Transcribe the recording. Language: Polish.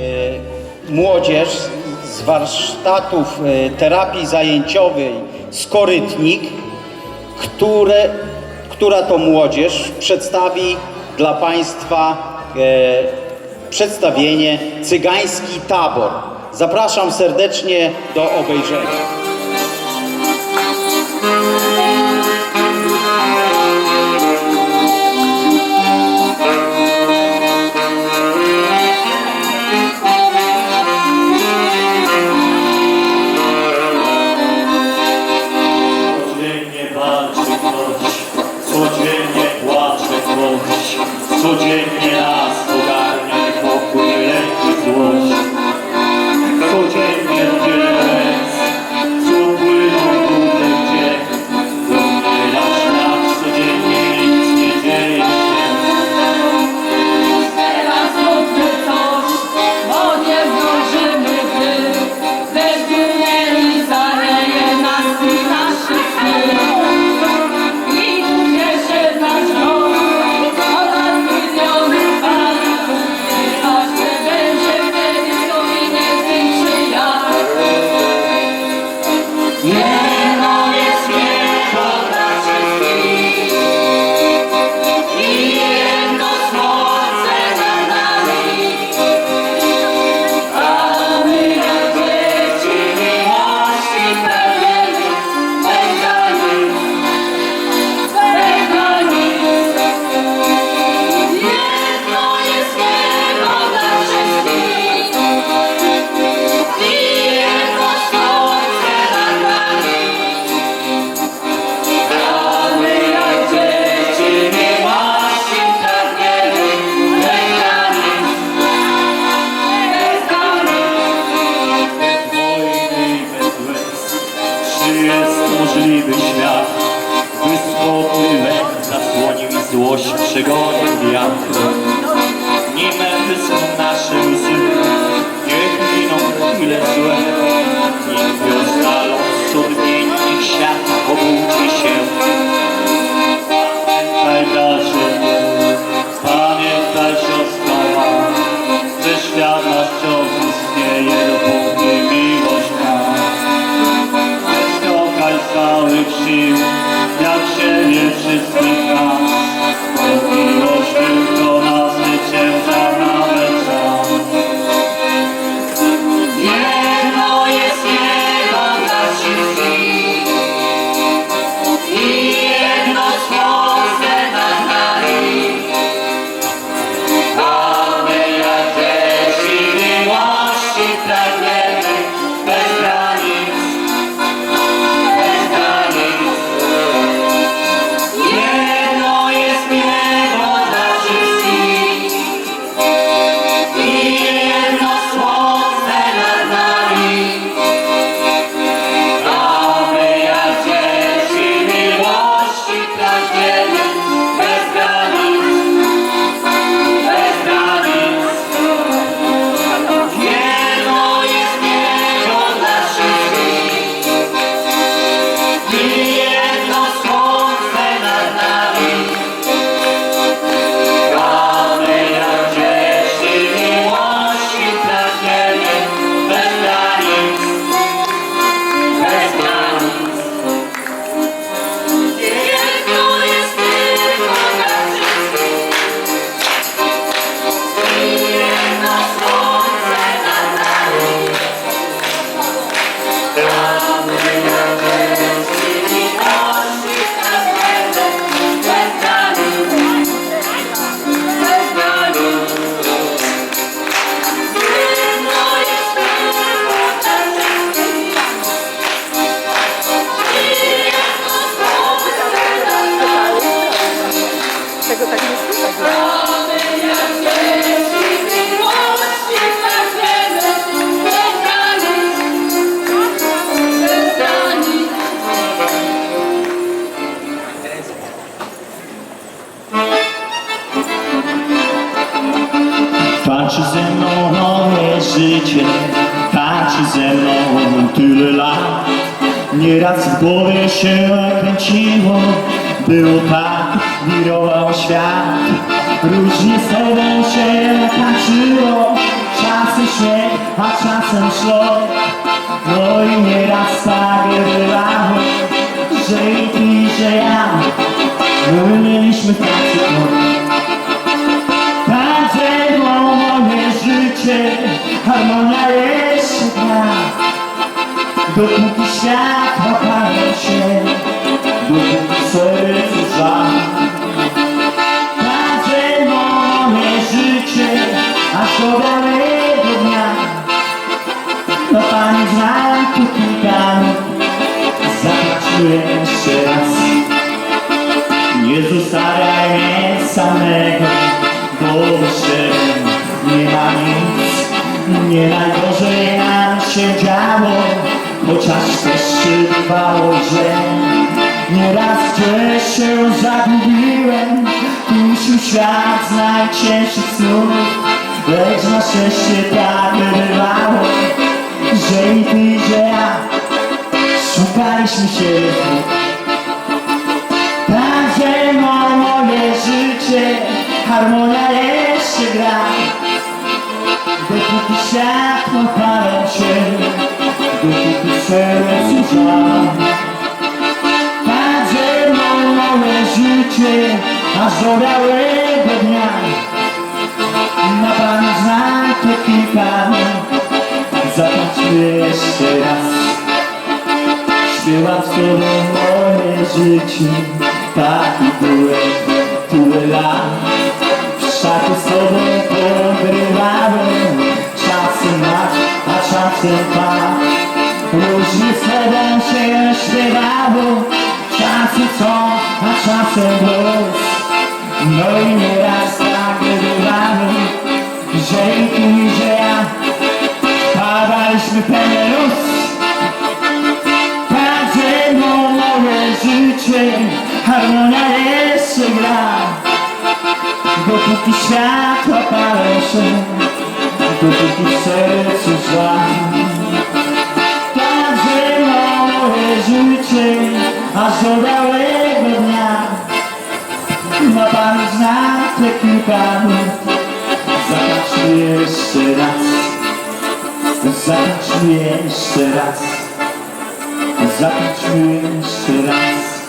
E, młodzież z warsztatów e, terapii zajęciowej Skorytnik, które, która to młodzież przedstawi dla Państwa e, przedstawienie Cygański Tabor. Zapraszam serdecznie do obejrzenia. złość przegoni wiatr Nim wyschną nasze łzy Niech miną chwile złe. Nim wiosna los odmieni Niech świat obudzi się. Yeah. racji w głowie się kręciło Było tak, wirował świat. Różnie z tobą się tańczyło Czasem śmiech, a czasem szlok No i nieraz tak bywało Że i ty, że ja My mieliśmy tacy Tak, że moje życie Harmonia jest gra Dopóki świat opala się Dopóki sercu żal. Każde moje życie Aż do białego dnia? No pani znam tu kilka Zobaczmy jeszcze raz. Nie zostawiaj mnie samego Bo jeszcze nie ma nic Nie się działo Chociaż też się bywało, że Nieraz gdzieś się zagubiłem. Kusił świat z najcięższych snów Lecz na szczęście tak bywało Że i ty, i że ja Szukaliśmy się. Znów Także mo- moje życie Harmonia jeszcze gra. Dopóki światło palą się Dopóki sercu żal Także mo- moje życie Aż do białego dnia Na pan znam to kilka Zobaczmy jeszcze raz Śpiewam z tobą moje życie Taki byłem tyle lat W szaku z tobą pogrywałem Czasem mak, a czasem pan Różnie z tobą się śpiewało Czasem co, a czasem głos No i nieraz tak bywało Że i ty, że ja Padaliśmy pełen luz Każde moje życie Harmonia jeszcze gra. Dopóki światła palą się Dopóki w sercu Aż do białego dnia Ma pan zna te kilka minut Zataczmy jeszcze raz. Zataczmy jeszcze raz. Zataczmy jeszcze raz